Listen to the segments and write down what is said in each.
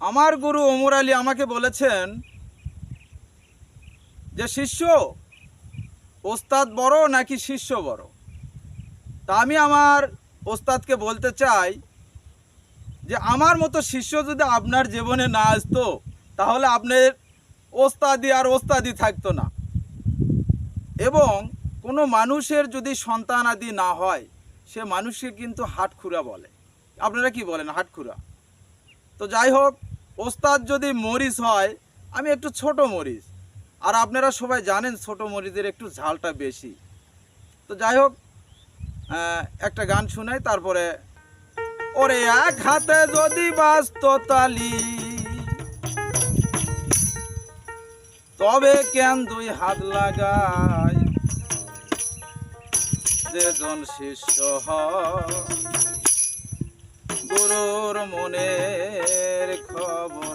আমার গুরু ওমর আলী আমাকে বলেছেন যে, শিষ্য, ওস্তাদ বড় নাকি শিষ্য বড়? তা আমি আমার ওস্তাদকে বলতে চাই যে, আমার মতো শিষ্য যদি আপনার জীবনে না আসতো, তাহলে আপনার ওস্তাদি আর ওস্তাদি থাকতো না। এবং কোনো মানুষের যদি সন্তান আদি না হয় সে মানুষকে কিন্তু হাটখুরা বলে। আপনারা কি বলেন হাটখুরা? তো যাই হোক, ওস্তাদ যদি মরিচ হয়, আমি একটু ছোট মরিচ। আর আপনারা সবাই জানেন ছোট মরিচের একটু ঝালটা বেশি। তো যাই হোক একটা গান শোনাই, তারপরে, ওরে এক হাতে যদি বাস্ত তালি, তবে কেন দুই হাত লাগাই? যেজন শিষ্য গুরুর মনের খবর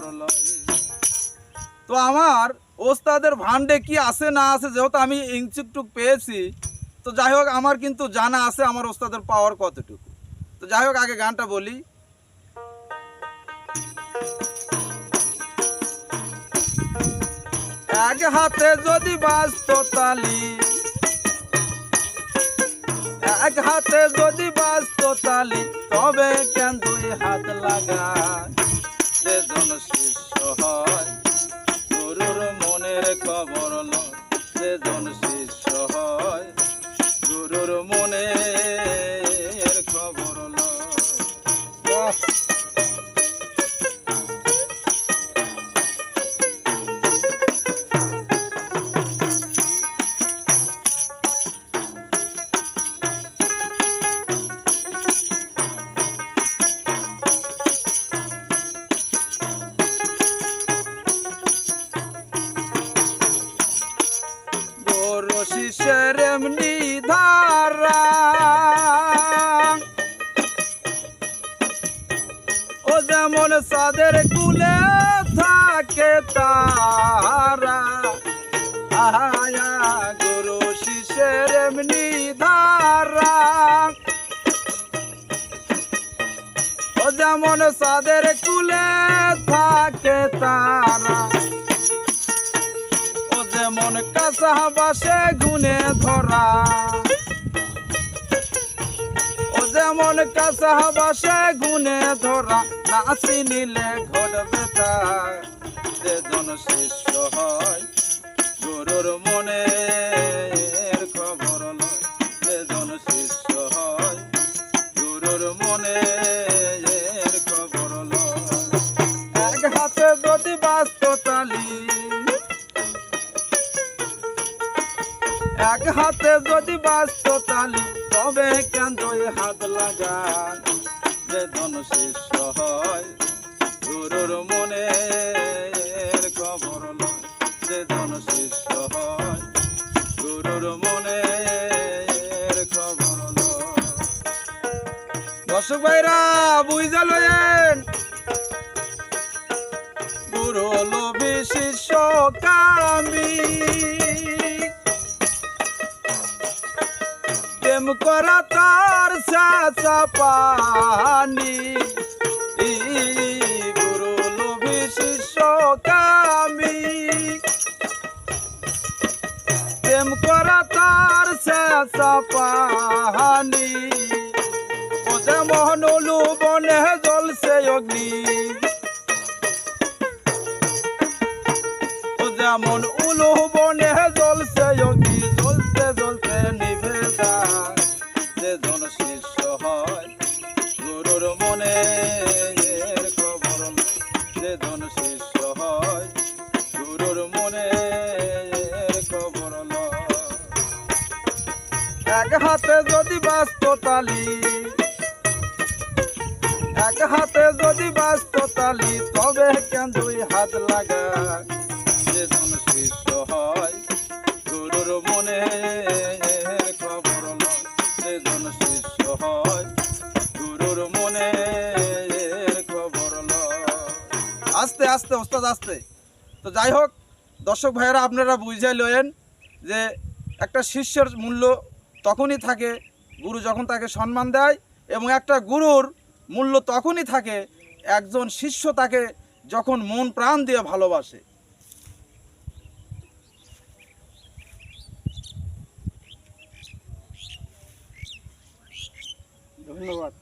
তো আমার ওস্তাদের ভান্ডে কি আছে না আছে, যেহেতু আমি ইঞ্চুকটুক পেয়েছি, তো যাই হোক আমার কিন্তু জানা আছে আমার ওস্তাদের পাওয়ার কতটুকু। তো যাই হোক, আগে গানটা বলি। এক হাতে যদি বাস্ত তালি এক হাতে যদি বাস্ত তালি, তবে কেন দুই হাত লাগায়? যেজন শিষ্য হয়, গুরুর মনের খবর লয়। যেজন শিষ্য শিশের এমনি ধারা ও যেমন সাদের কুলে থাকে তারা। আয়া গরু শিশের এমনি ধারা। ও যেমন সাদের কুলে থাকে তারা। যেমন কাঁচা বাসে গুনে ধরা। ও যেমন কাঁচা বাসে গুনে ধরা, না নিলে ঘটবে তার যেজন শিষ্য হয় গুরুর মনে। এক হাতে যদি বাস্ত তালি, তবে কেন দুই হাত লাগায় যে জন শিষ্য হয়, গুরুর মনে খবর লয়। যে জন শিষ্য হয়, গুরুর মনে খবর লয়। দর্শক ভাইরা, বুঝা লয়েন গুরু হলো বিশিষ্ট কামি। করা তার চাচা পানি। গুরু লোভী শিষ্য কামি। প্রেম করা তার চাচা পানি। ও যেমন উলু বনে জ্বলছে অগ্নি। ও যেমন উলু বনে জ্বলছে অগ্নি। হাতে যদি বাস্ত তালি, এক হাতে যদি বাস্ত তালি, তবে কেন দুই হাত লাগা? যে জন শিষ্য হয় গুরুর মনে, খবর লয়। যে জন শিষ্য হয় গুরুর মনে, খবর আস্তে আস্তে, ওস্তাদ, আস্তে। তো যাই হোক, দর্শক ভাইয়েরা, আপনারা বুঝে লয়েন যে একটা শিষ্যের মূল্য তখনই থাকে, গুরু যখন তাকে সম্মান দেয় এবং একটা গুরুর মূল্য তখনই থাকে, একজন শিষ্য তাকে যখন মন প্রাণ দিয়ে ভালোবাসে। ধন্যবাদ।